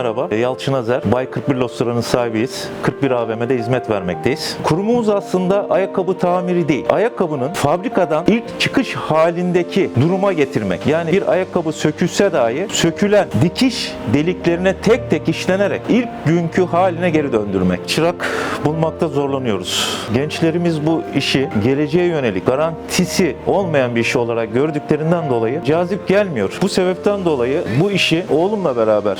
merhaba. Yalçın Azer, Bay 41 Lostura'nın sahibiyiz. 41 AVM'de hizmet vermekteyiz. Kurumumuz aslında ayakkabı tamiri değil. Ayakkabının fabrikadan ilk çıkış halindeki duruma getirmek. Yani bir ayakkabı sökülse dahi sökülen dikiş deliklerine tek tek işlenerek ilk günkü haline geri döndürmek. Çırak bulmakta zorlanıyoruz. Gençlerimiz bu işi geleceğe yönelik garantisi olmayan bir iş olarak gördüklerinden dolayı cazip gelmiyor. Bu sebepten dolayı bu işi oğlumla beraber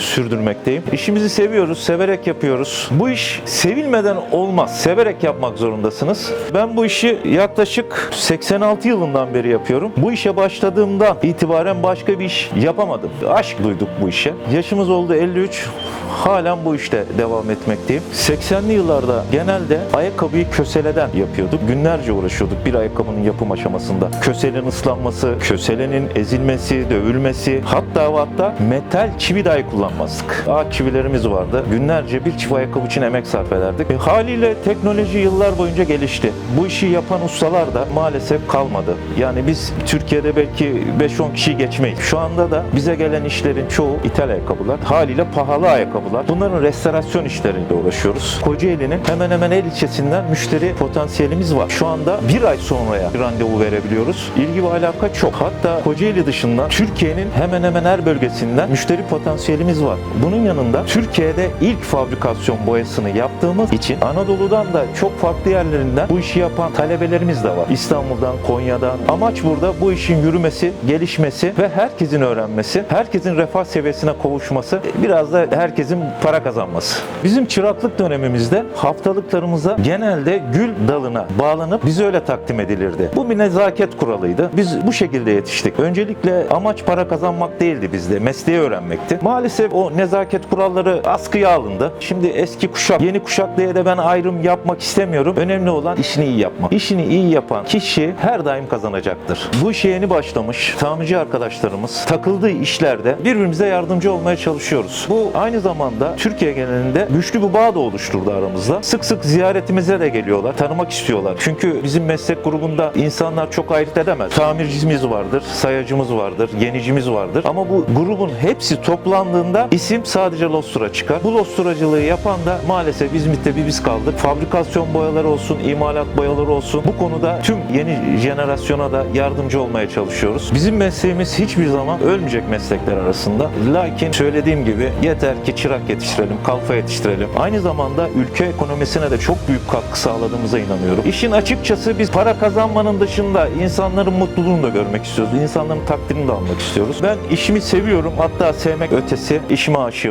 sürdürmekteyim. İşimizi seviyoruz, severek yapıyoruz. Bu iş sevilmeden olmaz. Severek yapmak zorundasınız. Ben bu işi yaklaşık 86 yılından beri yapıyorum. Bu işe başladığımdan itibaren başka bir iş yapamadım. Aşk duyduk bu işe. Yaşımız oldu 53. Halen bu işte devam etmekteyim. 80'li yıllarda genelde ayakkabıyı köseleden yapıyorduk. Günlerce uğraşıyorduk bir ayakkabının yapım aşamasında. Köselenin ıslanması, köselenin ezilmesi, dövülmesi, hatta hatta metal çivi dahi kullanmazdık. Ağaç çivilerimiz vardı. Günlerce bir çift ayakkabı için emek sarf ederdik. E, haliyle teknoloji yıllar boyunca gelişti. Bu işi yapan ustalar da maalesef kalmadı. Yani biz Türkiye'de belki 5-10 kişi geçmeyiz. Şu anda da bize gelen işlerin çoğu ithal ayakkabılar. Haliyle pahalı ayakkabılar. Bunların restorasyon işleriyle uğraşıyoruz. Kocaeli'nin hemen hemen el ilçesinden müşteri potansiyelimiz var. Şu anda bir ay sonraya randevu verebiliyoruz. İlgi ve alaka çok. Hatta Kocaeli dışında Türkiye'nin hemen hemen her bölgesinden müşteri potansiyelimiz var. Bunun yanında Türkiye'de ilk fabrikasyon boyasını yaptığımız için Anadolu'dan da çok farklı yerlerinden bu işi yapan talebelerimiz de var. İstanbul'dan, Konya'dan. Amaç burada bu işin yürümesi, gelişmesi ve herkesin öğrenmesi, herkesin refah seviyesine kavuşması, biraz da herkesin para kazanması. Bizim çıraklık dönemimizde haftalıklarımıza genelde gül dalına bağlanıp bize öyle takdim edilirdi. Bu bir nezaket kuralıydı. Biz bu şekilde yetiştik. Öncelikle amaç para kazanmak değildi bizde, mesleği öğrenmekti. Maalesef o nezaket kuralları askıya alındı. Şimdi eski kuşak, yeni kuşak diye de ben ayrım yapmak istemiyorum. Önemli olan işini iyi yapmak. İşini iyi yapan kişi her daim kazanacaktır. Bu işe yeni başlamış tamirci arkadaşlarımız takıldığı işlerde birbirimize yardımcı olmaya çalışıyoruz. Bu aynı zamanda Türkiye genelinde güçlü bir bağ da oluşturdu aramızda. Sık sık ziyaretimize de geliyorlar, tanımak istiyorlar. Çünkü bizim meslek grubunda insanlar çok ayırt edemez. Tamircimiz vardır, sayacımız vardır, yenicimiz vardır. Ama bu grubun hepsi toplandığında isim sadece Lostura çıkar. Bu Losturacılığı yapan da maalesef İzmit'te bir biz kaldık. Fabrikasyon boyaları olsun, imalat boyaları olsun. Bu konuda tüm yeni jenerasyona da yardımcı olmaya çalışıyoruz. Bizim mesleğimiz hiçbir zaman ölmeyecek meslekler arasında. Lakin söylediğim gibi yeter ki çırak yetiştirelim, kalfa yetiştirelim. Aynı zamanda ülke ekonomisine de çok büyük katkı sağladığımıza inanıyorum. İşin açıkçası biz para kazanmanın dışında insanların mutluluğunu da görmek istiyoruz. İnsanların takdirini de almak istiyoruz. Ben işimi seviyorum. Hatta sevmek ötesi işime aşığım.